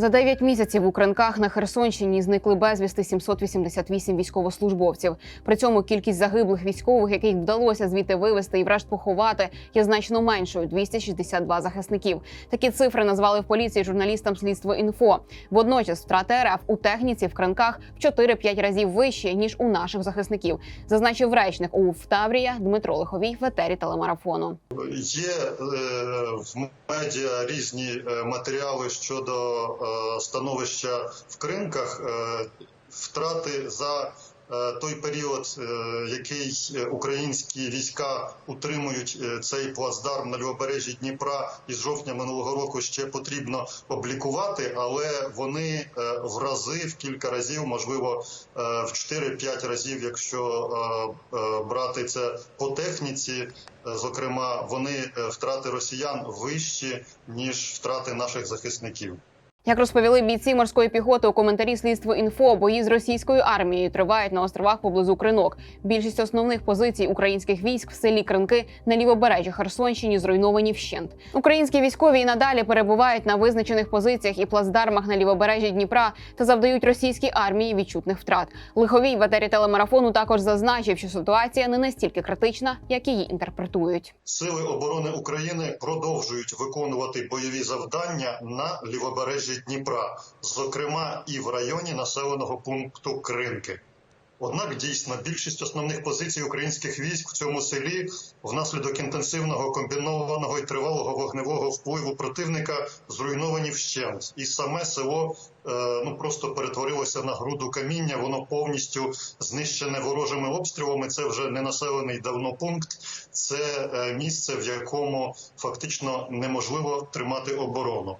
За 9 місяців у кринках на Херсонщині зникли безвісти 788 військовослужбовців. При цьому кількість загиблих військових, яких вдалося звідти вивезти і врешт поховати, є значно меншою 262 захисників. Такі цифри назвали в поліції журналістам слідство інфо. Водночас втрати РФ у техніці в кринках в 4-5 разів вищі ніж у наших захисників, зазначив речник УФ Таврія Дмитро Лиховій в етері телемарафону. Є е, в медіа різні е, матеріали щодо е, становища в кринках, е, втрати за е, той період, е, який е, українські війська утримують е, цей плацдарм на лівобережжі Дніпра із жовтня минулого року ще потрібно облікувати, але вони е, в рази, в кілька разів, можливо, е, в 4-5 разів, якщо е, е, брати це по техніці, е, зокрема, вони е, втрати росіян вищі ніж втрати наших захисників. Як розповіли бійці морської піхоти у коментарі слідство інфо, бої з російською армією тривають на островах поблизу Кринок. Більшість основних позицій українських військ в селі Кринки на лівобережжі Херсонщині зруйновані вщент. Українські військові і надалі перебувають на визначених позиціях і плацдармах на лівобережжі Дніпра та завдають російській армії відчутних втрат. Лиховій в етері телемарафону також зазначив, що ситуація не настільки критична, як її інтерпретують. Сили оборони України продовжують виконувати бойові завдання на лівобережжі Дніпра, зокрема і в районі населеного пункту Кринки. Однак дійсно більшість основних позицій українських військ в цьому селі внаслідок інтенсивного комбінованого і тривалого вогневого впливу противника зруйновані вщент, і саме село е, ну просто перетворилося на груду каміння. Воно повністю знищене ворожими обстрілами. Це вже не населений давно пункт. Це е, місце, в якому фактично неможливо тримати оборону.